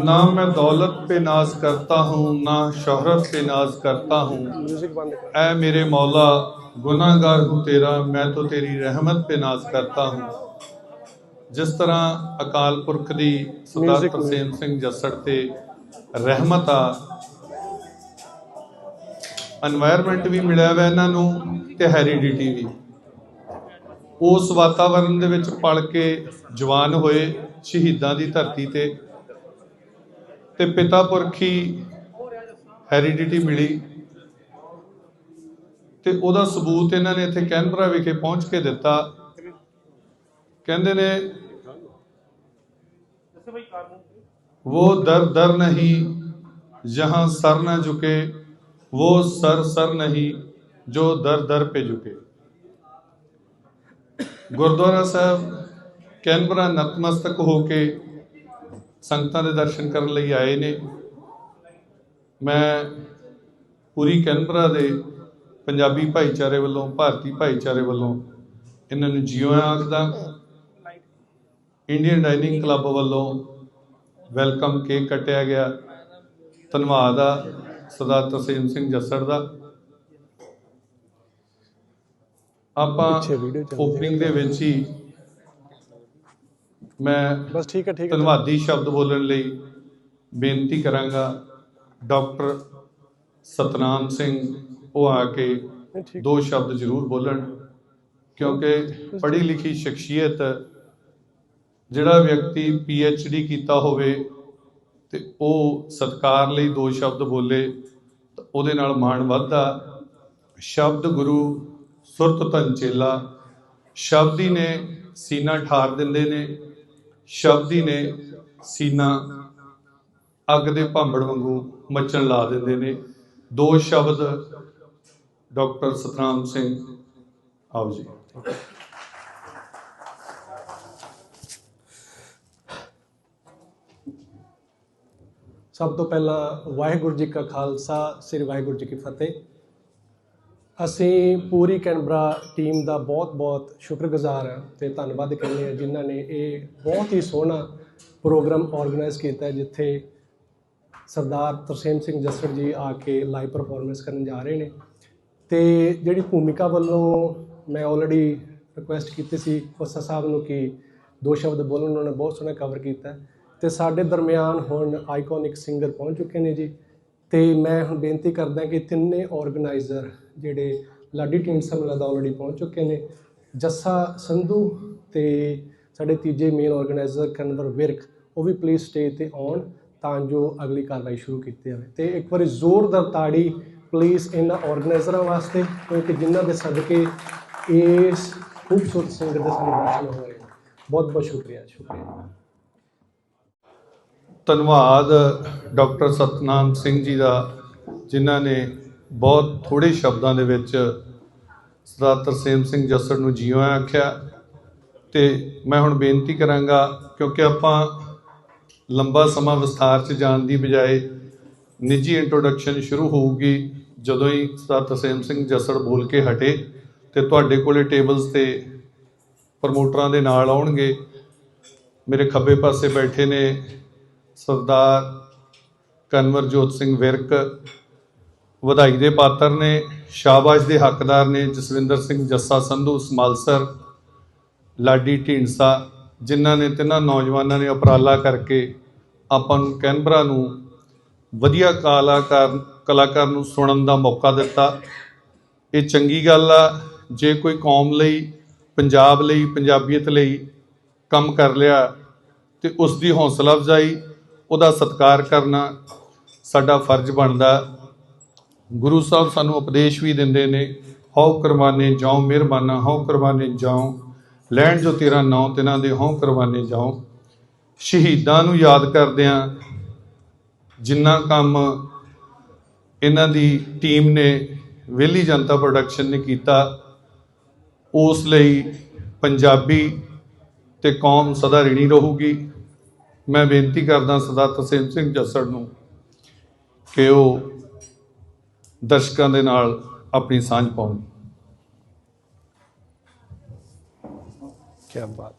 ना मैं दौलत पे नाज करता हूँ ना शहरत पे नाज करता हूँ ऐ मेरे मौला गुनागार हूँ तेरा मैं तो तेरी रहमत पे नाज करता हूँ ਜਿਸ ਤਰ੍ਹਾਂ ਅਕਾਲ ਪੁਰਖ ਦੀ ਸਰਦਾਰ ਤਰਸੇਮ ਸਿੰਘ ਜੱਸੜ ਤੇ ਰਹਿਮਤ ਆ এনवायरमेंट ਵੀ ਮਿਲਿਆ ਹੋਇਆ ਇਹਨਾਂ ਨੂੰ ਤੇ ਹੈਰੀਡਿਟੀ ਵੀ। ਉਸ ਵਾਤਾਵਰਣ ਦੇ ਵਿੱਚ ਪਲ ਕੇ ਜਵਾਨ ਹੋਏ ਸ਼ਹੀਦਾਂ ਦੀ ਧਰਤੀ ਤੇ ਤੇ ਪਿਤਾ ਪੁਰਖੀ ਹੈਰੀਡਿਟੀ ਮਿਲੀ ਤੇ ਉਹਦਾ ਸਬੂਤ ਇਹਨਾਂ ਨੇ ਇੱਥੇ ਕੈਨਬਰਾ ਵਿਖੇ ਪਹੁੰਚ ਕੇ ਦਿੱਤਾ ਕਹਿੰਦੇ ਨੇ वो दर दर नहीं जहां सर न झुके वो सर सर नहीं जो दर दर पे झुके ਗੁਰਦੁਆਰਾ ਸਾਹਿਬ ਕੈਨਬਰਾ ਨਤਮਸਤਕ ਹੋ ਕੇ ਸੰਗਤਾਂ ਦੇ ਦਰਸ਼ਨ ਕਰਨ ਲਈ ਆਏ ਨੇ। ਮੈਂ ਪੂਰੀ ਕੈਨਬਰਾ ਦੇ ਪੰਜਾਬੀ ਭਾਈਚਾਰੇ ਵੱਲੋਂ ਭਾਰਤੀ ਭਾਈਚਾਰੇ ਵੱਲੋਂ ਇਹਨਾਂ ਨੂੰ ਜੀਓ ਆਖਦਾ। ਇੰਡੀਅਨ ਡਾਈਨਿੰਗ ਕਲੱਬ ਵੱਲੋਂ ਵੈਲਕਮ ਕੇਕ ਕੱਟਿਆ ਗਿਆ। ਧੰਨਵਾਦ ਆ ਸਰਦਾਰ ਤਰਸੇਮ ਸਿੰਘ ਜੱਸੜ ਦਾ। ਆਪਾਂ ਓਪਨਿੰਗ ਦੇ ਵਿੱਚ ਹੀ ਮੈਂ ਬਸ ਠੀਕ ਹੈ ਠੀਕ ਹੈ। ਧੰਨਵਾਦੀ ਸ਼ਬਦ ਬੋਲਣ ਲਈ ਬੇਨਤੀ ਕਰਾਂਗਾ ਡਾਕਟਰ ਸਤਨਾਮ ਸਿੰਘ ਉਹ ਆ ਕੇ ਦੋ ਸ਼ਬਦ ਜ਼ਰੂਰ ਬੋਲਣ ਕਿਉਂਕਿ ਪੜ੍ਹੀ ਲਿਖੀ ਸ਼ਖਸੀਅਤ ਜਿਹੜਾ ਵਿਅਕਤੀ ਪੀ ਐਚ ਡੀ ਕੀਤਾ ਹੋਵੇ ਤੇ ਉਹ ਸਤਕਾਰ ਲਈ ਦੋ ਸ਼ਬਦ ਬੋਲੇ ਤਾਂ ਉਹਦੇ ਨਾਲ ਮਾਣ ਵੱਧਦਾ। ਸ਼ਬਦ ਗੁਰੂ ਸੁਰਤ ਧਨ ਚੇਲਾ ਸ਼ਬਦ ਨੇ ਸੀਨਾ ਠਾਰ ਦਿੰਦੇ ਨੇ। ਸ਼ਬਦ ਹੀ ਨੇ ਸੀਨਾ ਅੱਗ ਦੇ ਭਾਂਬੜ ਵਾਂਗੂ ਮੱਚਣ ਲਾ ਦਿੰਦੇ ਨੇ। ਦੋ ਸ਼ਬਦ, ਡਾਕਟਰ ਸਤਨਾਮ ਸਿੰਘ। ਆਓ ਜੀ। ਸਭ ਤੋਂ ਪਹਿਲਾਂ ਵਾਹਿਗੁਰੂ ਜੀ ਕਾ ਖਾਲਸਾ, ਸ੍ਰੀ ਵਾਹਿਗੁਰੂ ਜੀ ਕੀ ਫਤਿਹ। ਅਸੀਂ ਪੂਰੀ ਕੈਨਬਰਾ ਟੀਮ ਦਾ ਬਹੁਤ-ਬਹੁਤ ਸ਼ੁਕਰਗੁਜ਼ਾਰ ਹਾਂ ਤੇ ਧੰਨਵਾਦ ਕਹਿੰਦੇ ਹਾਂ ਜਿਨ੍ਹਾਂ ਨੇ ਇਹ ਬਹੁਤ ਹੀ ਸੋਹਣਾ ਪ੍ਰੋਗਰਾਮ ਆਰਗੇਨਾਈਜ਼ ਕੀਤਾ ਜਿੱਥੇ ਸਰਦਾਰ ਤਰਸੇਮ ਸਿੰਘ ਜੱਸੜ ਜੀ ਆ ਕੇ ਲਾਈਵ ਪਰਫਾਰਮੈਂਸ ਕਰਨ ਜਾ ਰਹੇ ਨੇ। ਤੇ ਜਿਹੜੀ ਭੂਮਿਕਾ ਵੱਲੋਂ ਮੈਂ ਆਲਰੇਡੀ ਰਿਕੁਐਸਟ ਕੀਤੀ ਸੀ ਕੋਸਾ ਸਾਹਿਬ ਨੂੰ ਕਿ ਦੋ ਸ਼ਬਦ ਬੋਲਣ, ਉਹਨਾਂ ਨੇ ਬਹੁਤ ਸੋਹਣਾ ਕਵਰ ਕੀਤਾ ਤੇ ਸਾਡੇ ਦਰਮਿਆਨ ਹੁਣ ਆਈਕੋਨਿਕ ਸਿੰਗਰ ਪਹੁੰਚ ਚੁੱਕੇ ਨੇ ਜੀ। ਤੇ ਮੈਂ ਹੁਣ ਬੇਨਤੀ ਕਰਦਾ ਕਿ ਤਿੰਨੇ ਆਰਗੇਨਾਈਜ਼ਰ ਜਿਹੜੇ ਲਾਡੀ ਢੀਂਡਸਾ ਮੈਨੂੰ ਦਾ ਆਲਰੇਡੀ ਪਹੁੰਚ ਚੁੱਕੇ ਨੇ, ਜੱਸਾ ਸੰਧੂ ਤੇ ਸਾਡੇ ਤੀਜੇ ਮੇਨ ਆਰਗੇਨਾਈਜ਼ਰ ਕਨਵਰ ਵਿਰਕ, ਉਹ ਵੀ ਪਲੀਜ਼ ਸਟੇਜ ਤੇ ਆਉਣ ਤਾਂ ਜੋ ਅਗਲੀ ਕਾਰਵਾਈ ਸ਼ੁਰੂ ਕੀਤੀ ਜਾਵੇ। ਤੇ ਇੱਕ ਵਾਰੀ ਜ਼ੋਰਦਾਰ ਤਾੜੀ ਪਲੀਜ਼ ਇਹਨਾਂ ਆਰਗੇਨਾਈਜ਼ਰਾਂ ਵਾਸਤੇ, ਕਿਉਂਕਿ ਜਿਨ੍ਹਾਂ ਦੇ ਸਦਕੇ ਇਸ ਖੂਬਸੂਰਤ ਸਿੰਗਰ ਦੇ ਸਾਨੂੰ ਦਰਸ਼ਨ ਹੋ ਰਹੇ ਨੇ। ਬਹੁਤ ਬਹੁਤ ਸ਼ੁਕਰੀਆ ਸ਼ੁਕਰੀਆ। ਧੰਨਵਾਦ ਡਾਕਟਰ ਸਤਨਾਮ ਸਿੰਘ ਜੀ ਦਾ, ਜਿਨ੍ਹਾਂ ਨੇ ਬਹੁਤ ਥੋੜੇ ਸ਼ਬਦਾਂ ਦੇ ਵਿੱਚ ਸਰਦਾਰ ਤਰਸੇਮ ਸਿੰਘ ਜੱਸੜ ਨੂੰ ਜਿਉਂ ਆਖਿਆ। ਤੇ ਮੈਂ ਹੁਣ ਬੇਨਤੀ ਕਰਾਂਗਾ, ਕਿਉਂਕਿ ਆਪਾਂ ਲੰਬਾ ਸਮਾਂ ਵਿਸਥਾਰ 'ਚ ਜਾਣ ਦੀ ਬਜਾਏ ਨਿੱਜੀ ਇੰਟਰੋਡਕਸ਼ਨ ਸ਼ੁਰੂ ਹੋਊਗੀ, ਜਦੋਂ ਹੀ ਸਰਦਾਰ ਤਰਸੇਮ ਸਿੰਘ ਜੱਸੜ ਬੋਲ ਕੇ ਹਟੇ ਤੇ ਤੁਹਾਡੇ ਕੋਲੇ ਟੇਬਲਸ ਤੇ ਪ੍ਰਮੋਟਰਾਂ ਦੇ ਨਾਲ ਆਉਣਗੇ। ਮੇਰੇ ਖੱਬੇ ਪਾਸੇ ਬੈਠੇ ਨੇ ਸਰਦਾਰ ਕਨਵਰਜੋਤ ਸਿੰਘ ਵਿਰਕ ਵਧਾਈ ਦੇ ਪਾਤਰ ਨੇ, ਸ਼ਾਬਾਸ਼ ਦੇ ਹੱਕਦਾਰ ਨੇ, ਜਸਵਿੰਦਰ ਸਿੰਘ ਜੱਸਾ ਸੰਧੂ ਸਮਾਲਸਰ ਲਾਡੀ ਢੀਂਡਸਾ, ਜਿਨ੍ਹਾਂ ਨੇ ਤਿੰਨਾਂ ਨੌਜਵਾਨਾਂ ਨੇ ਉਪਰਾਲਾ ਕਰਕੇ ਆਪਾਂ ਨੂੰ ਕੈਨਬਰਾ ਨੂੰ ਵਧੀਆ ਕਲਾਕਾਰ ਕਲਾਕਾਰ ਨੂੰ ਸੁਣਨ ਦਾ ਮੌਕਾ ਦਿੱਤਾ। ਇਹ ਚੰਗੀ ਗੱਲ ਆ, ਜੇ ਕੋਈ ਕੌਮ ਲਈ, ਪੰਜਾਬ ਲਈ, ਪੰਜਾਬੀਅਤ ਲਈ ਕੰਮ ਕਰ ਲਿਆ ਤੇ ਉਸ ਦੀ ਹੌਸਲਾ ਅਫਜ਼ਾਈ ਉਹਦਾ ਸਤਿਕਾਰ ਕਰਨਾ ਸਾਡਾ ਫਰਜ਼ ਬਣਦਾ। ਗੁਰੂ ਸਾਹਿਬ ਸਾਨੂੰ ਉਪਦੇਸ਼ ਵੀ ਦਿੰਦੇ ਨੇ, ਹਉ ਕੁਰਬਾਨੇ ਜਾਉ, ਮਿਹਰਬਾਨਾ, ਹਉ ਕੁਰਬਾਨੇ ਜਾਉ, ਲੈਣ ਜੋ ਤੇਰਾ ਨਾਂ ਤਿਨਾਂ ਦੇ ਹਉ ਕੁਰਬਾਨੇ ਜਾਉ। ਸ਼ਹੀਦਾਂ ਨੂੰ ਯਾਦ ਕਰਦਿਆਂ ਜਿੰਨਾ ਕੰਮ ਇਹਨਾਂ ਦੀ ਟੀਮ ਨੇ ਵੇਲੀ ਜਨਤਾ ਪ੍ਰੋਡਕਸ਼ਨ ਨੇ ਕੀਤਾ, ਉਸ ਲਈ ਪੰਜਾਬੀ ਤੇ ਕੌਮ ਸਦਾ ਰਿਣੀ ਰਹੂਗੀ। ਮੈਂ ਬੇਨਤੀ ਕਰਦਾ ਸਰਦਾਰ ਤਸੀਮ ਸਿੰਘ ਜੱਸੜ ਨੂੰ ਕਿ ਉਹ ਦਰਸ਼ਕਾਂ ਦੇ ਨਾਲ ਆਪਣੀ ਸਾਂਝ ਪਾਉਣ। ਕੀ ਬਾਤ।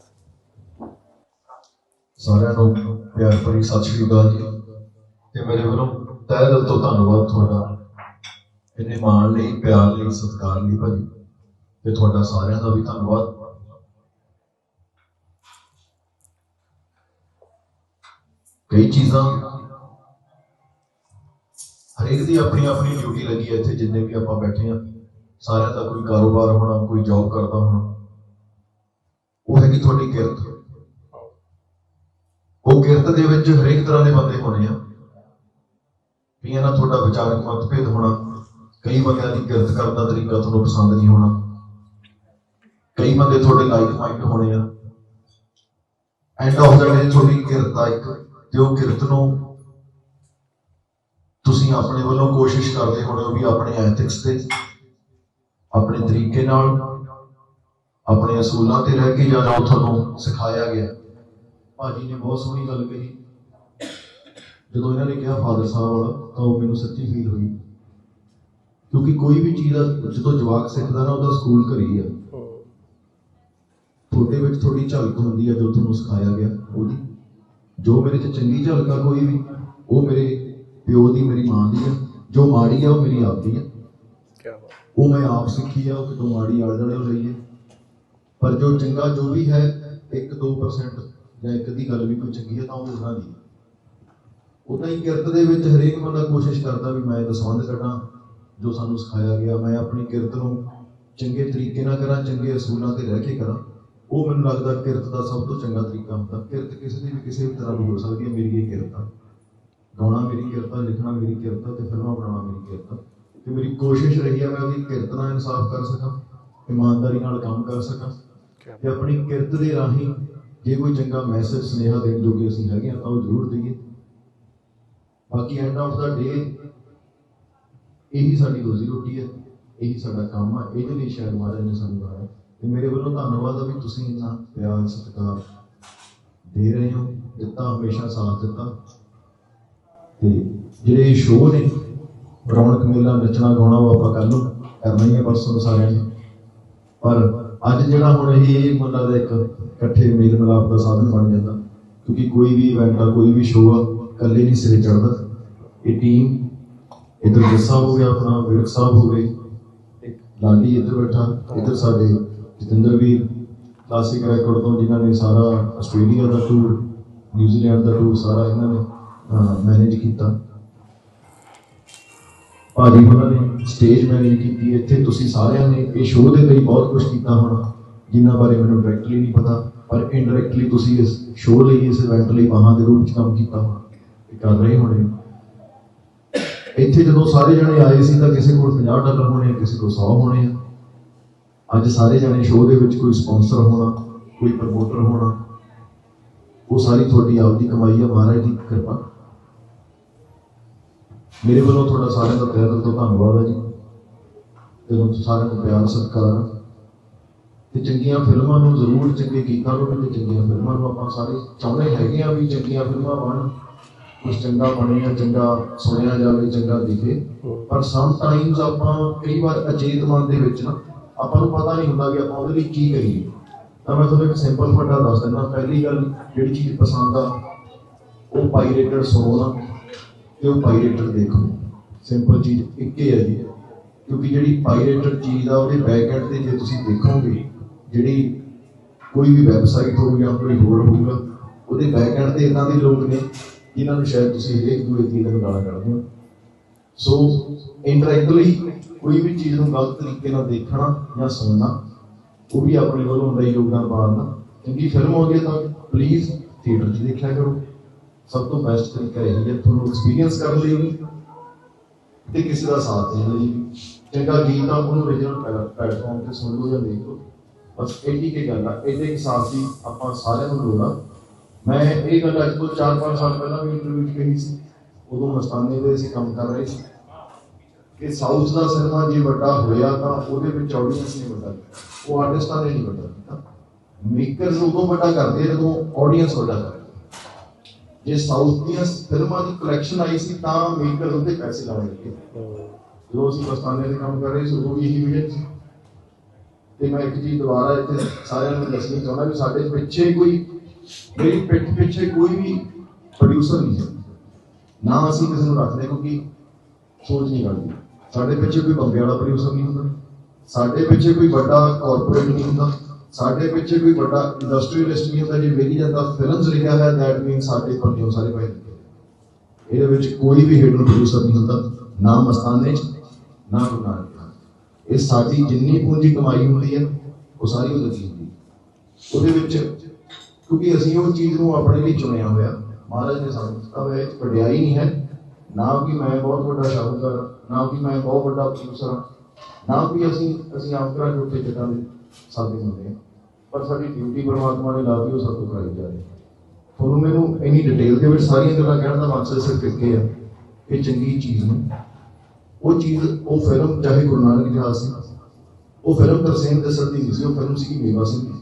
ਸਾਰਿਆਂ ਨੂੰ ਪਿਆਰ ਭਰੀ ਸਤਿ ਸ਼੍ਰੀ ਅਕਾਲ ਜੀ। ਤੇ ਮੇਰੇ ਵੱਲੋਂ ਤਹਿ ਦਿਲ ਤੋਂ ਧੰਨਵਾਦ ਤੁਹਾਡਾ। ਇਹਨੇ ਮਾਣ ਲਈ ਪਿਆਰ ਲਈ ਸਤਿਕਾਰ ਲਈ ਭਾਜੀ ਤੇ ਤੁਹਾਡਾ ਸਾਰਿਆਂ ਦਾ ਵੀ ਧੰਨਵਾਦ। ਕਈ ਚੀਜ਼ਾਂ ਹਰੇਕ ਦੀ ਆਪਣੀ ਆਪਣੀ ਡਿਊਟੀ ਲੱਗੀ ਹੈ ਇੱਥੇ, ਜਿੰਨੇ ਵੀ ਆਪਾਂ ਬੈਠੇ ਆ ਸਾਰਿਆਂ ਦਾ ਕੋਈ ਕਾਰੋਬਾਰ ਹੋਣਾ, ਕੋਈ ਜੌਬ ਕਰਦਾ ਹੋਣਾ। ਉਹ ਹੈਗੀ ਤੁਹਾਡੀ ਕਿਰਤ। ਉਹ ਕਿਰਤ ਦੇ ਵਿੱਚ ਹਰੇਕ ਤਰ੍ਹਾਂ ਦੇ ਬੰਦੇ ਹੋਣੇ ਆ। ਕਈਆਂ ਨਾਲ ਤੁਹਾਡਾ ਵਿਚਾਰਕ ਮਤਭੇਦ ਹੋਣਾ। ਕਈ ਬੰਦਿਆਂ ਦੀ ਕਿਰਤ ਕਰਨ ਦਾ ਤਰੀਕਾ ਤੁਹਾਨੂੰ ਪਸੰਦ ਨਹੀਂ ਹੋਣਾ। ਕਈ ਬੰਦੇ ਤੁਹਾਡੇ ਲਾਈਕ ਮਾਈਂਡ ਹੋਣੇ ਆ। ਐਂਡ ਆਫ ਦਾ ਡੇ ਤੁਹਾਡੀ ਕਿਰਤ ਆ ਇੱਕ ਤੇ ਉਹ ਕਿਰਤ ਨੂੰ। ਤੁਸੀਂ ਆਪਣੇ ਵੱਲੋਂ ਕੋਸ਼ਿਸ਼ ਕਰਦੇ ਹੋਣੇ ਹੋ ਵੀ ਆਪਣੇ ਐਥਿਕਸ ਤੇ ਆਪਣੇ ਤਰੀਕੇ ਨਾਲ ਆਪਣੇ ਅਸੂਲਾਂ ਤੇ ਰਹਿ ਕੇ ਜਾਂ ਜੋ ਤੁਹਾਨੂੰ ਸਿਖਾਇਆ ਗਿਆ। ਭਾਜੀ ਨੇ ਬਹੁਤ ਸੋਹਣੀ ਗੱਲ ਕਹੀ। ਜਦੋਂ ਇਹਨਾਂ ਨੇ ਕਿਹਾ ਫਾਦਰ ਸਾਹਿਬ ਵਾਲਾ ਤਾਂ ਉਹ ਮੈਨੂੰ ਸੱਚੀ ਫੀਲ ਹੋਈ। ਕਿਉਂਕਿ ਕੋਈ ਵੀ ਚੀਜ਼ ਦਾ ਜਦੋਂ ਜਵਾਕ ਸਿੱਖਦਾ ਨਾ ਉਹਦਾ ਸਕੂਲ ਘਰ ਆ। ਤੁਹਾਡੇ ਵਿੱਚ ਥੋੜੀ ਝਲਕ ਹੁੰਦੀ ਹੈ ਜੋ ਤੁਹਾਨੂੰ ਸਿਖਾਇਆ ਗਿਆ। ਉਹਦੀ ਜੋ ਮੇਰੇ 'ਚ ਚੰਗੀ ਝਲਕ ਕੋਈ ਵੀ ਉਹ ਮੇਰੇ ਪਿਓ ਦੀ ਮੇਰੀ ਮਾਂ ਦੀ ਆ। ਜੋ ਮਾੜੀ ਆ ਉਹ ਮੇਰੀ ਆਪ ਦੀ ਆ। ਉਹ ਮੈਂ ਆਪ ਸਿੱਖੀ ਆ ਉਹ ਕਿਤੋਂ ਮਾੜੀ ਆਲੇ ਦੁਆਲੇ ਰਹੀ ਹੈ ਪਰ ਜੋ ਚੰਗਾ ਜੋ ਵੀ ਹੈ 1-2% ਜਾਂ ਇੱਕ ਦੀ ਗੱਲ ਵੀ ਕੋਈ ਚੰਗੀ ਹੈ ਤਾਂ ਉਹ ਉਹਨਾਂ ਦੀ ਉਦਾਂ ਹੀ ਕਿਰਤ ਦੇ ਵਿੱਚ ਹਰੇਕ ਬੰਦਾ ਕੋਸ਼ਿਸ਼ ਕਰਦਾ ਵੀ ਮੈਂ ਦਸਵੰਧ ਕੱਢਾਂ ਜੋ ਸਾਨੂੰ ਸਿਖਾਇਆ ਗਿਆ। ਮੈਂ ਆਪਣੀ ਕਿਰਤ ਨੂੰ ਚੰਗੇ ਤਰੀਕੇ ਨਾਲ ਕਰਾਂ ਚੰਗੇ ਅਸੂਲਾਂ ਤੇ ਰਹਿ ਕੇ ਕਰਾਂ। ਉਹ ਮੈਨੂੰ ਲੱਗਦਾ ਕਿਰਤ ਦਾ ਸਭ ਤੋਂ ਚੰਗਾ ਤਰੀਕਾ ਹੁੰਦਾ। ਕਿਰਤ ਕਿਸੇ ਦੀ ਵੀ ਕਿਸੇ ਵੀ ਤਰ੍ਹਾਂ ਦੀ ਹੋ ਸਕਦੀ ਹੈ। ਮੇਰੀ ਇਹ ਕਿਰਤ। ਆ ਗਾਉਣਾ ਮੇਰੀ ਕਿਰਤ ਆ ਲਿਖਣਾ ਮੇਰੀ ਕਿਰਤ ਆ ਤੇ ਫਿਲਮਾਂ ਬਣਾਉਣਾ ਮੇਰੀ ਕਿਰਤ। ਆ ਤੇ ਮੇਰੀ ਕੋਸ਼ਿਸ਼ ਰਹੀ ਹੈ ਮੈਂ ਉਹਦੀ ਕਿਰਤ ਨਾਲ ਇਨਸਾਫ ਕਰ ਸਕਾਂ ਇਮਾਨਦਾਰੀ ਨਾਲ ਕੰਮ ਕਰ ਸਕਾਂ। ਤੇ ਆਪਣੀ ਕਿਰਤ ਦੇ ਰਾਹੀਂ ਜੇ ਕੋਈ ਚੰਗਾ ਮੈਸੇਜ ਸੁਨੇਹਾ ਦੇਣ ਜੋਗੇ ਅਸੀਂ ਹੈਗੇ ਆ ਤਾਂ ਉਹ ਜ਼ਰੂਰ ਦਈਏ। ਬਾਕੀ ਐਂਡ ਆਫ ਦਾ ਡੇ ਇਹੀ ਸਾਡੀ ਰੋਜ਼ੀ ਰੋਟੀ ਹੈ ਇਹੀ ਸਾਡਾ ਕੰਮ ਆ ਇਹਦੇ ਲਈ ਸ਼ਾਇਦ ਮਹਾਰਾਜ ਨੇ ਸਾਨੂੰ ਲਾਇਆ ਤੇ ਮੇਰੇ ਵੱਲੋਂ ਧੰਨਵਾਦ ਆ ਵੀ ਤੁਸੀਂ ਇੰਨਾ ਪਿਆਰ, ਸਤਿਕਾਰ ਦੇ ਰਹੇ ਹੋ, ਦਿੱਤਾ, ਹਮੇਸ਼ਾ ਸਾਥ ਦਿੱਤਾ। ਤੇ ਜਿਹੜੇ ਸ਼ੋਅ ਨੇ, ਰੌਣਕ ਮੇਲਾ, ਨੱਚਣਾ, ਗਾਉਣਾ, ਉਹ ਆਪਾਂ ਕੱਲ ਨੂੰ ਕਰਨਾ ਹੀ ਹੈ ਪਰਸੋਂ ਸਾਰਿਆਂ ਨੇ। ਪਰ ਅੱਜ ਜਿਹੜਾ ਹੁਣ ਇਹ ਮੁੱਲਾ ਦਾ ਇੱਕ ਇਕੱਠੇ ਮੇਲ ਮਿਲਾਪ ਦਾ ਸਾਧਨ ਬਣ ਜਾਂਦਾ, ਕਿਉਂਕਿ ਕੋਈ ਵੀ ਇਵੈਂਟ ਆ, ਕੋਈ ਵੀ ਸ਼ੋਅ ਆ, ਇਕੱਲੇ ਨਹੀਂ ਸਿਰੇ ਚੜਦਾ ਇਹ ਟੀਮ ਇਧਰ ਜੱਸਾ ਹੋ ਗਿਆ ਆਪਣਾ, ਵਿਰਕ ਸਾਹਿਬ ਹੋ ਗਏ, ਇੱਕ ਲਾਡੀ ਇੱਧਰ ਬੈਠਾ, ਇੱਧਰ ਸਾਡੇ ਜਤਿੰਦਰ ਵੀਰ ਕਲਾਸਿਕ ਰੈਕੋਰਡ ਤੋਂ ਜਿਨ੍ਹਾਂ ਨੇ ਸਾਰਾ ਆਸਟ੍ਰੇਲੀਆ ਦਾ ਟੂਰ ਨਿਊਜ਼ੀਲੈਂਡ ਦਾ ਟੂਰ ਸਾਰਾ ਇਹਨਾਂ ਨੇ ਮੈਨੇਜ ਕੀਤਾ। ਭਾਜੀ, ਉਹਨਾਂ ਨੇ ਸਟੇਜ ਮੈਨੇਜ ਕੀਤੀ। ਇੱਥੇ ਤੁਸੀਂ ਸਾਰਿਆਂ ਨੇ ਇਹ ਸ਼ੋਅ ਦੇ ਲਈ ਬਹੁਤ ਕੁਝ ਕੀਤਾ ਹੋਣਾ, ਜਿਨ੍ਹਾਂ ਬਾਰੇ ਮੈਨੂੰ ਡਾਇਰੈਕਟਲੀ ਨਹੀਂ ਪਤਾ, ਪਰ ਇਨਡਾਇਰੈਕਟਲੀ ਤੁਸੀਂ ਇਸ ਸ਼ੋਅ ਲਈ, ਇਸ ਇਵੈਂਟ ਲਈ ਬਾਹਾਂ ਦੇ ਰੂਪ ਵਿੱਚ ਕੰਮ ਕੀਤਾ ਹੋਣਾ। ਇਹ ਕਰ ਰਹੇ ਹੋਣੇ, ਇੱਥੇ ਜਦੋਂ ਸਾਰੇ ਜਣੇ ਆਏ ਸੀ ਤਾਂ ਕਿਸੇ ਕੋਲ 50 ਡਾਲਰ ਹੋਣੇ ਕਿਸੇ ਕੋਲ 100 ਹੋਣੇ ਆ। ਅੱਜ ਸਾਰੇ ਜਣੇ ਸ਼ੋਅ ਦੇ ਵਿੱਚ ਕੋਈ ਸਪਾਂਸਰ ਹੋਣਾ, ਕੋਈ ਪ੍ਰਮੋਟਰ ਹੋਣਾ, ਉਹ ਸਾਰੀ ਤੁਹਾਡੀ ਆਪਦੀ ਕਮਾਈ ਆ, ਮਹਾਰਾਜ ਦੀ ਕਿਰਪਾ। ਮੇਰੇ ਵੱਲੋਂ ਤੁਹਾਡਾ ਸਾਰਿਆਂ ਦਾ ਤਹਿ ਦਿਲ ਤੋਂ ਧੰਨਵਾਦ ਹੈ ਜੀ। ਤੇ ਤੁਹਾਨੂੰ ਸਾਰਿਆਂ ਨੂੰ ਪਿਆਰ ਸਤਿਕਾਰ ਆ। ਤੇ ਚੰਗੀਆਂ ਫਿਲਮਾਂ ਨੂੰ ਜ਼ਰੂਰ ਚੰਗੇ ਗੀਤਾਂ ਨੂੰ ਤੇ ਚੰਗੀਆਂ ਫਿਲਮਾਂ ਨੂੰ ਆਪਾਂ ਸਾਰੇ ਚਾਹੁੰਦੇ ਹੈਗੇ ਆ ਵੀ ਚੰਗੀਆਂ ਫਿਲਮਾਂ ਬਣ ਕੁਝ ਚੰਗਾ ਬਣੇ ਜਾਂ ਚੰਗਾ ਸੁਣਿਆ ਜਾਵੇ, ਚੰਗਾ ਦਿਖੇ। ਪਰ ਸਮ ਟਾਈਮਸ ਆਪਾਂ ਕਈ ਵਾਰ ਅਚੇਤ ਮਨ ਦੇ ਵਿੱਚ ਨਾ ਆਪਾਂ ਨੂੰ ਪਤਾ ਨਹੀਂ ਹੁੰਦਾ ਵੀ ਆਪਾਂ ਉਹਦੇ ਲਈ ਕੀ ਕਰੀਏ। ਤਾਂ ਮੈਂ ਤੁਹਾਨੂੰ ਇੱਕ ਸਿੰਪਲ ਫੰਡਾ ਦੱਸ ਦਿੰਦਾ। ਪਹਿਲੀ ਗੱਲ ਜਿਹੜੀ ਚੀਜ਼ ਪਸੰਦ ਆ, ਉਹ ਪਾਇਰੇਟਡ ਸੁਣੋ ਨਾ ਤੇ ਉਹ ਪਾਇਰੇਟਡ ਦੇਖੋ। ਸਿੰਪਲ ਚੀਜ਼ ਇੱਕ ਹੀ ਹੈ ਜੀ। ਕਿਉਂਕਿ ਜਿਹੜੀ ਪਾਇਰੇਟਡ ਚੀਜ਼ ਆ, ਉਹਦੇ ਬੈਕਐਂਡ ਤੇ ਜੇ ਤੁਸੀਂ ਦੇਖੋਗੇ, ਜਿਹੜੀ ਕੋਈ ਵੀ ਵੈਬਸਾਈਟ ਹੋ ਜਾਂ ਕੋਈ ਹੋਰ ਹੋਊਗਾ, ਉਹਦੇ ਬੈਕਐਂਡ ਤੇ ਇਦਾਂ ਦੇ ਲੋਕ ਨੇ, ਜਿਨ੍ਹਾਂ ਨੂੰ ਸ਼ਾਇਦ ਤੁਸੀਂ ਹਰੇਕ ਦੂਏ ਤੀਏ ਦਿਨ ਗਾਲਾਂ ਕੱਢਦੇ ਹੋ। ਸੋ ਇੰਟਰੈਕਟਲੀ ਕੋਈ ਵੀ ਚੀਜ਼ ਨੂੰ ਗਲਤ ਤਰੀਕੇ ਨਾਲ ਦੇਖਣਾ ਜਾਂ ਸੁਣਨਾ, ਉਹ ਵੀ ਆਪਣੇ ਵੱਲੋਂ ਹੁੰਦਾ ਯੋਗਦਾਨ ਪਾਉਣਾ ਚੰਗੀ ਫਿਲਮ ਹੋ ਗਈ ਤਾਂ ਪਲੀਜ਼ ਥੀਏਟਰ 'ਚ ਦੇਖਿਆ ਕਰੋ। ਸਭ ਤੋਂ ਬੈਸਟ ਤਰੀਕਾ ਇਹ ਹੈ ਤੁਹਾਨੂੰ ਐਕਸਪੀਰੀਅੰਸ ਕਰਨ ਲਈ ਵੀ ਤੇ ਕਿਸੇ ਦਾ ਸਾਥ ਦੇਣ ਲਈ ਵੀ। ਚੰਗਾ ਗੀਤ ਆ, ਉਹਨੂੰ origignal ਪਲੇਟਫਾਰਮ ਤੇ ਸੁਣ ਲਓ ਜਾਂ ਦੇਖ ਲਓ। ਬਸ ਐਡੀ ਕੀ ਗੱਲ ਆ, ਇਹਦੇ ਇੱਕ ਸਾਥ ਦੀ ਆਪਾਂ ਸਾਰਿਆਂ ਨੂੰ ਲੋੜ ਆ। ਮੈਂ ਇਹ ਗੱਲ ਅੱਜ ਤੋਂ 4-5 ਸਾਲ ਪਹਿਲਾਂ ਵੀ ਇੰਟਰਵਿਊ 'ਚ ਕਹੀ ਸੀ। ਉਦੋਂ ਮਸਤਾਨੇ ਦੇ ਅਸੀਂ ਕੰਮ ਕਰ ਰਹੇ ਸੀ। ਕਿ ਸਾਊਥ ਦਾ ਸਿਨੇਮਾ ਜੇ ਵੱਡਾ ਹੋਇਆ ਤਾਂ ਉਹਦੇ ਵਿੱਚ ਆਡੀਅנס ਨਹੀਂ ਵੱਡਾ ਉਹ ਆਰਟਿਸਟਾਂ ਨੇ ਨਹੀਂ ਵੱਡਾ ਕੀਤਾ ਮੇਕਰਸ ਉਦੋਂ ਵੱਡਾ ਕਰਦੇ ਜਦੋਂ ਆਡੀਅנס ਵੱਡਾ ਕਰਦੇ। ਜੇ ਸਾਊਥ ਦੀਆਂ ਫਿਲਮਾਂ ਦੀ ਕਲੈਕਸ਼ਨ ਆਈ ਸੀ ਤਾਂ ਮੇਕਰ ਉਹਦੇ ਪੈਸੇ ਲਾਉਣ ਲੱਗੇ ਜਦੋਂ ਅਸੀਂ ਮਸਤਾਨੇ ਦੇ ਕੰਮ ਕਰ ਰਹੇ ਸੀ ਉਹ ਵੀ ਇਹੀ ਵਿਜਨ ਸੀ। ਤੇ ਮੈਂ ਇੱਕ ਜੀ ਦੁਬਾਰਾ ਇੱਥੇ ਸਾਰਿਆਂ ਨੂੰ ਦੱਸਣੀ ਚਾਹੁੰਦਾ ਕਿ ਸਾਡੇ ਪਿੱਛੇ ਕੋਈ, ਮੇਰੀ ਪਿੱਠ ਪਿੱਛੇ ਕੋਈ ਵੀ ਪ੍ਰੋਡਿਊਸਰ ਨਹੀਂ ਹੈ ਨਾ ਅਸੀਂ ਕਿਸੇ ਨੂੰ ਰੱਖਦੇ ਕਿਉਂਕਿ ਸੋਚ ਨਹੀਂ ਕਰਦੀ ਸਾਡੇ ਪਿੱਛੇ ਕੋਈ ਬੰਬੇ ਵਾਲਾ ਪ੍ਰੋਡਿਊਸਰ ਨਹੀਂ ਹੁੰਦਾ। ਸਾਡੇ ਪਿੱਛੇ ਕੋਈ ਵੱਡਾ ਕਾਰਪੋਰੇਟ ਨਹੀਂ ਹੁੰਦਾ। ਸਾਡੇ ਪਿੱਛੇ ਕੋਈ ਵੱਡਾ ਇੰਡਸਟਰੀਅਲਿਸਟ ਨਹੀਂ ਹੁੰਦਾ। ਜੇ ਵੇਖੀ ਜਾਂਦਾ ਫਿਲਮਸ ਲਿਖਿਆ ਹੈ ਦੈਟ ਮੀਨ ਸਾਡੇ ਪੰਜੋਂ ਸਾਰੇ ਭਾਈ ਇਹਦੇ ਵਿੱਚ ਕੋਈ ਵੀ ਹਿਡਨ ਪ੍ਰੋਡਿਊਸਰ ਨਹੀਂ ਹੁੰਦਾ। ਨਾ ਮਸਤਾਨੇ ਚ, ਨਾ ਗੁਰੂ ਇਹ ਸਾਡੀ ਜਿੰਨੀ ਪੂੰਜੀ ਕਮਾਈ ਹੁੰਦੀ ਹੈ, ਉਹ ਸਾਰੀ ਉਹ ਲੱਗੀ ਹੁੰਦੀ ਉਹਦੇ ਵਿੱਚ ਕਿਉਂਕਿ ਅਸੀਂ ਉਹ ਚੀਜ਼ ਨੂੰ ਆਪਣੇ ਲਈ ਚੁਣਿਆ ਹੋਇਆ। ਮਹਾਰਾਜ ਨੇ ਸਾਨੂੰ ਦਿੱਤਾ ਹੋਇਆ ਇਹ 'ਚ ਵਡਿਆਈ ਨਹੀਂ ਹੈ। ਨਾ ਕਿ ਮੈਂ ਬਹੁਤ ਵੱਡਾ ਸ਼ਾਹੂਕਾਰ ਨਾ ਕਿ ਮੈਂ ਬਹੁਤ ਵੱਡਾ ਹਾਂ ਨਾ ਕਿ ਅਸੀਂ ਅਸੀਂ ਆਮ ਤਰ੍ਹਾਂ ਦੇ ਉੱਤੇ ਜਗ੍ਹਾ ਦੇ ਸਾਦੇ ਹੁੰਦੇ ਹਾਂ। ਪਰ ਸਾਡੀ ਡਿਊਟੀ ਪਰਮਾਤਮਾ ਨੇ ਲਾ ਦਿੱਤੀ ਉਹ ਸਭ ਤੋਂ ਕਰਾਈ ਜਾ ਰਹੀ ਤੁਹਾਨੂੰ ਮੈਨੂੰ ਇੰਨੀ ਡਿਟੇਲ ਦੇ ਵਿੱਚ ਸਾਰੀਆਂ ਗੱਲਾਂ ਕਹਿਣ ਦਾ ਮਕਸਦ ਸਿਰਫ ਇੱਕ ਇਹ ਹੈ ਕਿ ਚੰਗੀ ਚੀਜ਼ ਨੂੰ ਉਹ ਚੀਜ਼ ਉਹ ਫਿਲਮ ਚਾਹੇ ਗੁਰੂ ਨਾਨਕ ਜਹਾਜ਼ ਸੀ ਉਹ ਫਿਲਮ ਤਰਸੇਮ ਦੇ ਸਰਦੀ ਨਹੀਂ ਸੀ ਉਹ ਫਿਲਮ ਸੀ ਮੇਵਾ ਸਿੰਘ ਦੀ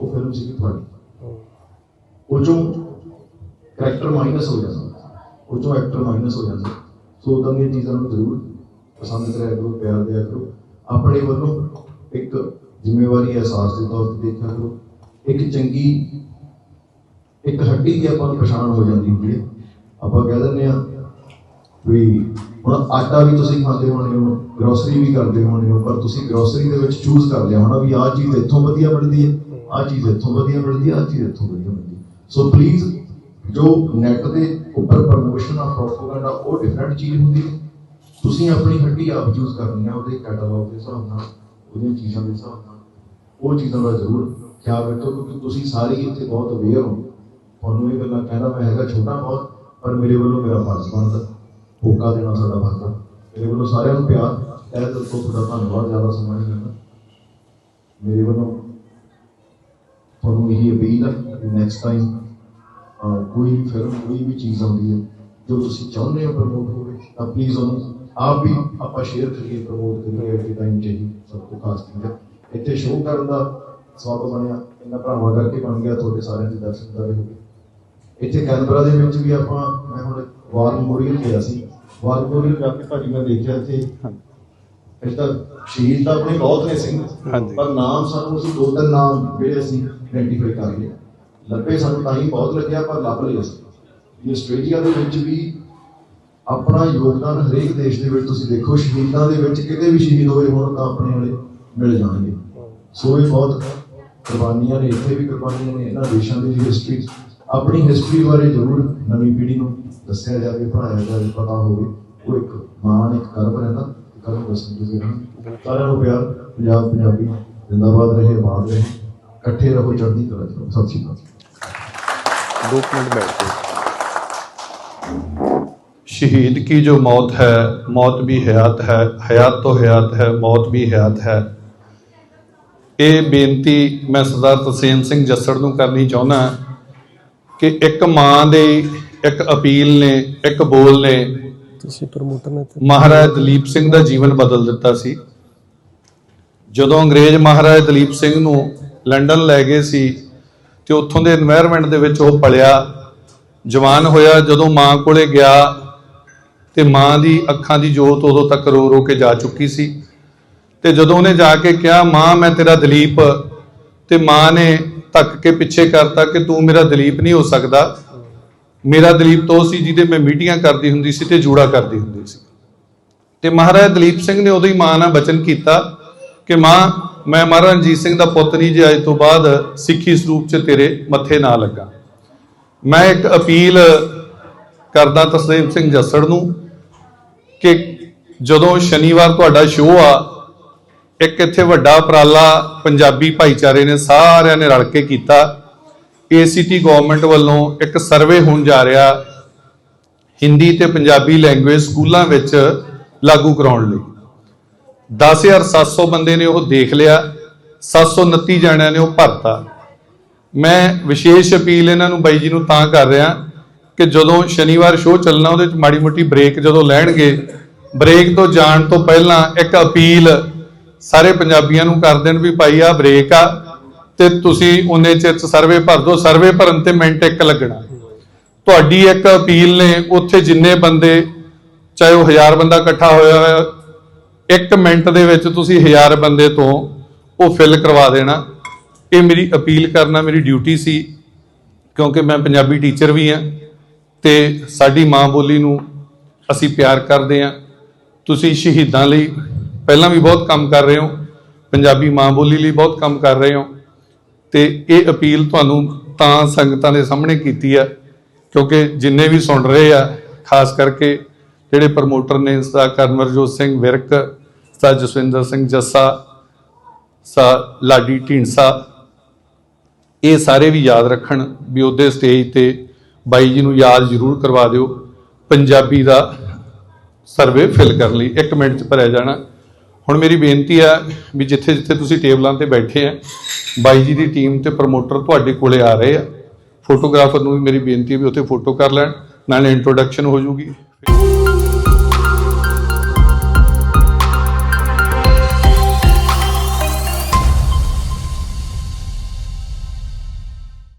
ਉਹ ਫਿਲਮ ਸੀ ਤੁਹਾਡੀ। ਉਹ ਚੋਂ ਕਰੈਕਟਰ ਮਾਈਨਸ ਹੋ ਜਾਂਦਾ। ਉਹ ਚੋਂ ਐਕਟਰ ਮਾਈਨਸ ਹੋ ਜਾਂਦਾ। ਸੋ ਉਦਾਂ ਦੀਆਂ ਚੀਜ਼ਾਂ ਨੂੰ ਜ਼ਰੂਰ ਪਸੰਦ ਕਰਿਆ ਕਰੋ, ਪਿਆਰ ਦਿਆ ਕਰੋ। ਆਪਣੇ ਵੱਲੋਂ ਇੱਕ ਜ਼ਿੰਮੇਵਾਰੀ ਅਹਿਸਾਸ ਦੇ ਤੌਰ ਤੇ ਦੇਖਿਆ ਕਰੋ। ਇੱਕ ਚੰਗੀ, ਇੱਕ ਹੱਡੀ ਦੀ ਆਪਾਂ ਨੂੰ ਪਛਾਣ ਹੋ ਜਾਂਦੀ ਹੁੰਦੀ ਹੈ। ਆਪਾਂ ਕਹਿ ਦਿੰਦੇ ਆ ਵੀ ਹੁਣ ਆਟਾ ਵੀ ਤੁਸੀਂ ਖਾਂਦੇ ਹੋਣੇ ਹੋ ਗਰੋਸਰੀ ਵੀ ਕਰਦੇ ਹੋਣੇ ਹੋ, ਪਰ ਤੁਸੀਂ ਗਰੋਸਰੀ ਦੇ ਵਿੱਚ ਚੂਜ਼ ਕਰ ਲਿਆ ਹੋਣਾ ਵੀ ਆਹ ਚੀਜ਼ ਇੱਥੋਂ ਵਧੀਆ ਮਿਲਦੀ ਹੈ, ਆਹ ਚੀਜ਼ ਇੱਥੋਂ ਵਧੀਆ ਮਿਲਦੀ ਹੈ, ਆਹ ਚੀਜ਼ ਇੱਥੋਂ ਵਧੀਆ ਮਿਲਦੀ ਸੋ ਪਲੀਜ਼ ਜੋ ਨੈਟ ਦੇ ਉੱਪਰ ਪ੍ਰਮੋਸ਼ਨ ਆ ਪ੍ਰੋਪਗੈਂਡਾ ਉਹ ਡਿਫਰੈਂਟ ਚੀਜ਼ ਹੁੰਦੀ ਹੈ। ਤੁਸੀਂ ਆਪਣੀ ਹੱਡੀ ਆਪ ਯੂਜ ਕਰਨੀ ਆ, ਉਹਦੇ ਕੈਟਾਲੌਗ ਦੇ ਹਿਸਾਬ ਨਾਲ, ਉਹਦੀਆਂ ਚੀਜ਼ਾਂ ਦੇ ਹਿਸਾਬ ਨਾਲ, ਉਹ ਚੀਜ਼ਾਂ ਦਾ ਜ਼ਰੂਰ ਖਿਆਲ ਰੱਖੋ ਕਿਉਂਕਿ ਤੁਸੀਂ ਸਾਰੇ ਹੀ ਇੱਥੇ ਬਹੁਤ ਅਵੇਅਰ ਹੋ। ਤੁਹਾਨੂੰ ਇਹ ਗੱਲਾਂ ਕਹਿਣਾ ਮੈਂ ਹੈਗਾ ਛੋਟਾ ਬਹੁਤ, ਪਰ ਮੇਰੇ ਵੱਲੋਂ ਮੇਰਾ ਫਰਜ਼ ਬਣਦਾ, ਹੋਕਾ ਦੇਣਾ ਸਾਡਾ ਫਰਜ਼ ਆ। ਮੇਰੇ ਵੱਲੋਂ ਸਾਰਿਆਂ ਨੂੰ ਪਿਆਰ, ਤਹਿ ਦਿਲ ਤੋਂ ਤੁਹਾਡਾ ਧੰਨਵਾਦ ਜ਼ਿਆਦਾ ਸਮਾਂ ਨਹੀਂ ਕਰਨਾ ਮੇਰੇ ਵੱਲੋਂ ਤੁਹਾਨੂੰ ਇਹੀ ਅਪੀਲ ਹੈ ਨੈਕਸਟ ਟਾਈਮ ਕੋਈ ਵੀ ਫਿਲਮ ਕੋਈ ਵੀ ਚੀਜ਼ ਆਉਂਦੀ ਹੈ ਜੋ ਤੁਸੀਂ ਚਾਹੁੰਦੇ ਹੋ ਪ੍ਰਮੋਟ ਹੋਵੇ ਤਾਂ ਪਲੀਜ਼ ਉਹਨੂੰ ਆਪ ਵੀ ਆਪਾਂ ਸ਼ੇਅਰ ਕਰੀਏ ਪ੍ਰਮੋਟ ਕਰੀਏ ਐਟ ਟਾਈਮ ਚਾਹੀਦੀ ਸਭ ਤੋਂ ਖਾਸ ਚੀਜ਼ ਹੈ। ਇੱਥੇ ਸ਼ੋਅ ਕਰਨ ਦਾ ਸਬਬ ਬਣਿਆ ਇਹਨਾਂ ਭਰਾਵਾਂ ਕਰਕੇ ਬਣ ਗਿਆ ਤੁਹਾਡੇ ਸਾਰਿਆਂ ਦੇ ਦਰਸ਼ਨ ਕਰੇ ਹੋ ਗਏ ਇੱਥੇ ਕੈਨਬਰਾ ਦੇ ਵਿੱਚ ਵੀ ਆਪਾਂ ਮੈਂ ਹੁਣ ਵਾਰ ਮੈਮੋਰੀਅਲ ਗਿਆ ਸੀ। ਵਾਰ ਮੈਮੋਰੀਅਲ ਜਾ ਕੇ ਭਾਜੀ ਮੈਂ ਦੇਖਿਆ ਇੱਥੇ। ਤਾਂ ਸ਼ਹੀਦ ਤਾਂ ਆਪਣੇ ਬਹੁਤ ਨੇ ਸਿੰਘ। ਪਰ ਨਾਮ ਸਾਨੂੰ ਅਸੀਂ ਦੋ ਤਿੰਨ ਨਾਮ ਜਿਹੜੇ ਅਸੀਂ ਆਇਡੈਂਟੀਫਾਈ ਕਰ ਲਏ। ਲੱਭੇ ਸਾਨੂੰ ਤਾਂ ਹੀ ਬਹੁਤ ਲੱਗਿਆ, ਪਰ ਲੱਭ ਲਏ ਅਸੀਂ। ਵੀ ਆਸਟ੍ਰੇਲੀਆ ਦੇ ਵਿੱਚ ਵੀ ਆਪਣਾ ਯੋਗਦਾਨ ਹਰੇਕ ਦੇਸ਼ ਦੇ ਵਿੱਚ ਤੁਸੀਂ ਦੇਖੋ, ਸ਼ਹੀਦਾਂ ਦੇ ਵਿੱਚ ਕਿਤੇ ਵੀ ਸ਼ਹੀਦ ਹੋਏ ਹੋਣ ਤਾਂ ਆਪਣੇ ਵਾਲੇ ਮਿਲ ਜਾਣਗੇ। ਸੋ ਇਹ ਬਹੁਤ ਕੁਰਬਾਨੀਆਂ ਨੇ, ਇੱਥੇ ਵੀ ਕੁਰਬਾਨੀਆਂ ਨੇ, ਇਹਨਾਂ ਦੇਸ਼ਾਂ ਦੀ ਹਿਸਟਰੀ ਆਪਣੀ ਹਿਸਟਰੀ ਬਾਰੇ ਜ਼ਰੂਰ ਨਵੀਂ ਪੀੜ੍ਹੀ ਨੂੰ ਦੱਸਿਆ ਜਾਵੇ, ਪੜ੍ਹਾਇਆ ਜਾਵੇ, ਪਤਾ ਹੋਵੇ। ਉਹ ਇੱਕ ਮਾਣ, ਇੱਕ ਗਰਵ ਰਹਿੰਦਾ ਕੱਲ ਦੱਸਣ ਤੁਸੀਂ ਸਾਰਿਆਂ ਨੂੰ ਪਿਆਰ, ਪੰਜਾਬ ਪੰਜਾਬੀ ਜਿੰਦਾਬਾਦ ਰਹੇ, ਆਬਾਦ ਰਹੇ। ਇਕੱਠੇ ਰਹੋ ਚੜ੍ਹਦੀ ਕਲਾ ਸਤਿ ਸ਼੍ਰੀ ਅਕਾਲ। 2 ਮਿੰਟ ਬੈਠੋ ਸ਼ਹੀਦ ਕੀ ਜੋ ਮੌਤ ਹੈ ਮੌਤ ਵੀ ਹਯਾਤ ਹੈ ਹਯਾਤ ਤੋਂ ਹਯਾਤ ਹੈ ਮੌਤ ਵੀ ਹਯਾਤ ਹੈ। ਇਹ ਬੇਨਤੀ ਮੈਂ ਸਰਦਾਰ ਤਸੇਮ ਸਿੰਘ ਜੱਸੜ ਨੂੰ ਕਰਨੀ ਚਾਹੁੰਦਾ ਕਿ ਇੱਕ ਮਾਂ ਦੇ ਇੱਕ ਅਪੀਲ ਨੇ ਇੱਕ ਬੋਲ ਨੇ ਤੁਸੀਂ ਪ੍ਰਮੋਟਰ ਨੇ ਮਹਾਰਾਜ ਦਲੀਪ ਸਿੰਘ ਦਾ ਜੀਵਨ ਬਦਲ ਦਿੱਤਾ ਸੀ। ਜਦੋਂ ਅੰਗਰੇਜ਼ ਮਹਾਰਾਜ ਦਲੀਪ ਸਿੰਘ ਨੂੰ ਲੰਡਨ ਲੈ ਗਏ ਸੀ ਤੇ ਉੱਥੋਂ ਦੇ এনवायरमेंट ਦੇ ਵਿੱਚ ਉਹ ਪਲਿਆ। ਜਵਾਨ ਹੋਇਆ, ਜਦੋਂ ਮਾਂ ਕੋਲੇ ਗਿਆ ਤੇ ਮਾਂ ਦੀ ਅੱਖਾਂ ਦੀ ਜੋਤ ਉਦੋਂ ਤੱਕ ਰੋ ਰੋ ਕੇ ਜਾ ਚੁੱਕੀ ਸੀ। ਤੇ ਜਦੋਂ ਉਹਨੇ ਜਾ ਕੇ ਕਿਹਾ, ਮਾਂ, ਮੈਂ ਤੇਰਾ ਦਲੀਪ। ਤੇ ਮਾਂ ਨੇ ਧੱਕ ਕੇ ਪਿੱਛੇ ਕਰਤਾ ਕਿ ਤੂੰ ਮੇਰਾ ਦਲੀਪ ਨਹੀਂ ਹੋ ਸਕਦਾ। ਮੇਰਾ ਦਲੀਪ ਤੋਂ ਸੀ ਜਿਹਦੇ ਮੈਂ ਮੀਟਿੰਗਾਂ ਕਰਦੀ ਹੁੰਦੀ ਸੀ ਤੇ ਜੂੜਾ ਕਰਦੀ ਹੁੰਦੀ ਸੀ। ਤੇ ਮਹਾਰਾਜ ਦਲੀਪ ਸਿੰਘ ਨੇ ਉਦੋਂ ਹੀ ਮਾਂ ਨਾਲ ਬਚਨ ਕੀਤਾ ਕਿ ਮਾਂ ਮੈਂ ਮਹਾਰਾਜ ਰਣਜੀਤ ਸਿੰਘ ਦਾ ਪੁੱਤ ਨਹੀਂ ਜੇ, ਅੱਜ ਤੋਂ ਬਾਅਦ ਸਿੱਖੀ ਸਰੂਪ 'ਚ ਤੇਰੇ ਮੱਥੇ ਨਾ ਲੱਗਾ। ਮੈਂ ਇੱਕ ਅਪੀਲ ਕਰਦਾ ਤਸਦੀਪ ਸਿੰਘ ਜੱਸੜ ਨੂੰ ਕਿ ਜਦੋਂ ਸ਼ਨੀਵਾਰ ਤੁਹਾਡਾ ਸ਼ੋਅ ਆ, ਇੱਕ ਇੱਥੇ ਵੱਡਾ ਉਪਰਾਲਾ ਪੰਜਾਬੀ ਭਾਈਚਾਰੇ ਨੇ ਸਾਰਿਆਂ ਨੇ ਰਲ ਕੇ ਕੀਤਾ। ਏਸੀਟੀ ਗਵਰਨਮੈਂਟ ਵੱਲੋਂ ਇੱਕ ਸਰਵੇ ਹੋਣ ਜਾ ਰਿਹਾ ਹਿੰਦੀ ਤੇ ਪੰਜਾਬੀ ਲੈਂਗੁਏਜ ਸਕੂਲਾਂ ਵਿੱਚ ਲਾਗੂ ਕਰਾਉਣ ਲਈ। 10700 ਬੰਦੇ ਨੇ ਉਹ ਦੇਖ ਲਿਆ 729 ਜਣਿਆਂ ਨੇ ਉਹ ਭਰਤਾ। ਮੈਂ ਵਿਸ਼ੇਸ਼ ਅਪੀਲ ਇਹਨਾਂ ਨੂੰ ਬਾਈ ਜੀ ਨੂੰ ਤਾਂ ਕਰ ਰਿਹਾ ਕਿ ਜਦੋਂ ਸ਼ਨੀਵਾਰ ਸ਼ੋਅ ਚੱਲਣਾ, ਉਹਦੇ ਵਿੱਚ ਮਾੜੀ ਮੋਟੀ ਬ੍ਰੇਕ ਜਦੋਂ ਲੈਣਗੇ, ਬ੍ਰੇਕ ਤੋਂ ਜਾਣ ਤੋਂ ਪਹਿਲਾਂ ਇੱਕ ਅਪੀਲ ਸਾਰੇ ਪੰਜਾਬੀਆਂ ਨੂੰ ਕਰ ਦੇਣ ਵੀ ਭਾਈ ਆ ਬ੍ਰੇਕ ਆ ਤੇ ਤੁਸੀਂ ਉਹਨੇ ਚਿਰ ਚ ਸਰਵੇ ਭਰ ਦਿਓ, ਸਰਵੇ ਭਰਨ ਤੇ ਮਿੰਟ ਇੱਕ ਲੱਗਣਾ। ਤੁਹਾਡੀ ਇੱਕ ਅਪੀਲ ਨੇ, ਉੱਥੇ ਜਿੰਨੇ ਬੰਦੇ, ਚਾਹੇ ਉਹ ਹਜ਼ਾਰ ਬੰਦਾ ਇਕੱਠਾ ਹੋਇਆ ਹੋਇਆ ਇੱਕ ਮਿੰਟ ਦੇ ਵਿੱਚ ਤੁਸੀਂ ਹਜ਼ਾਰ ਬੰਦੇ ਤੋਂ ਉਹ ਫਿਲ ਕਰਵਾ ਦੇਣਾ। ਇਹ ਮੇਰੀ ਅਪੀਲ ਕਰਨਾ, ਮੇਰੀ ਡਿਊਟੀ ਸੀ, ਕਿਉਂਕਿ ਮੈਂ ਪੰਜਾਬੀ ਟੀਚਰ ਵੀ ਹਾਂ ਤੇ ਸਾਡੀ ਮਾਂ ਬੋਲੀ ਨੂੰ ਅਸੀਂ ਪਿਆਰ ਕਰਦੇ ਹਾਂ। ਤੁਸੀਂ ਸ਼ਹੀਦਾਂ ਲਈ ਪਹਿਲਾਂ ਵੀ ਬਹੁਤ ਕੰਮ ਕਰ ਰਹੇ ਹੋ, ਪੰਜਾਬੀ ਮਾਂ ਬੋਲੀ ਲਈ ਬਹੁਤ ਕੰਮ ਕਰ ਰਹੇ ਹੋ ਤੇ ਇਹ ਅਪੀਲ ਤੁਹਾਨੂੰ ਤਾਂ ਸੰਗਤਾਂ ਦੇ ਸਾਹਮਣੇ ਕੀਤੀ ਆ, ਕਿਉਂਕਿ ਜਿੰਨੇ ਵੀ ਸੁਣ ਰਹੇ ਆ, ਖਾਸ ਕਰਕੇ ਜਿਹੜੇ ਪ੍ਰਮੋਟਰ ਨੇ ਸਾ ਕਰਮਰਜੋਤ ਸਿੰਘ ਵਿਰਕ ਸਾ ਜਸਵਿੰਦਰ ਸਿੰਘ ਜੱਸਾ ਸਾ ਲਾਡੀ ਢੀਂਡਸਾ, ਇਹ ਸਾਰੇ ਵੀ ਯਾਦ ਰੱਖਣ ਵੀ ਉਹਦੇ ਸਟੇਜ ਤੇ ਬਾਈ ਜੀ ਨੂੰ ਯਾਦ ਜ਼ਰੂਰ ਕਰਵਾ ਦਿਓ। ਪੰਜਾਬੀ ਦਾ ਸਰਵੇ ਫਿਲ ਕਰਨ ਲਈ 1 ਮਿੰਟ ਚ ਭਰਿਆ ਜਾਣਾ। ਹੁਣ ਮੇਰੀ ਬੇਨਤੀ ਆ ਵੀ ਜਿੱਥੇ ਜਿੱਥੇ ਤੁਸੀਂ ਟੇਬਲਾਂ ਤੇ ਬੈਠੇ ਆ, ਬਾਈ ਜੀ ਦੀ ਟੀਮ ਤੇ ਪ੍ਰਮੋਟਰ ਤੁਹਾਡੇ ਕੋਲੇ ਆ ਰਹੇ ਆ। ਫੋਟੋਗ੍ਰਾਫਰ ਨੂੰ ਵੀ ਮੇਰੀ ਬੇਨਤੀ ਹੈ ਵੀ ਉੱਥੇ ਫੋਟੋ ਕਰ ਲੈਣ, ਨਾਲੇ ਇੰਟਰੋਡਕਸ਼ਨ ਹੋ ਜੂਗੀ।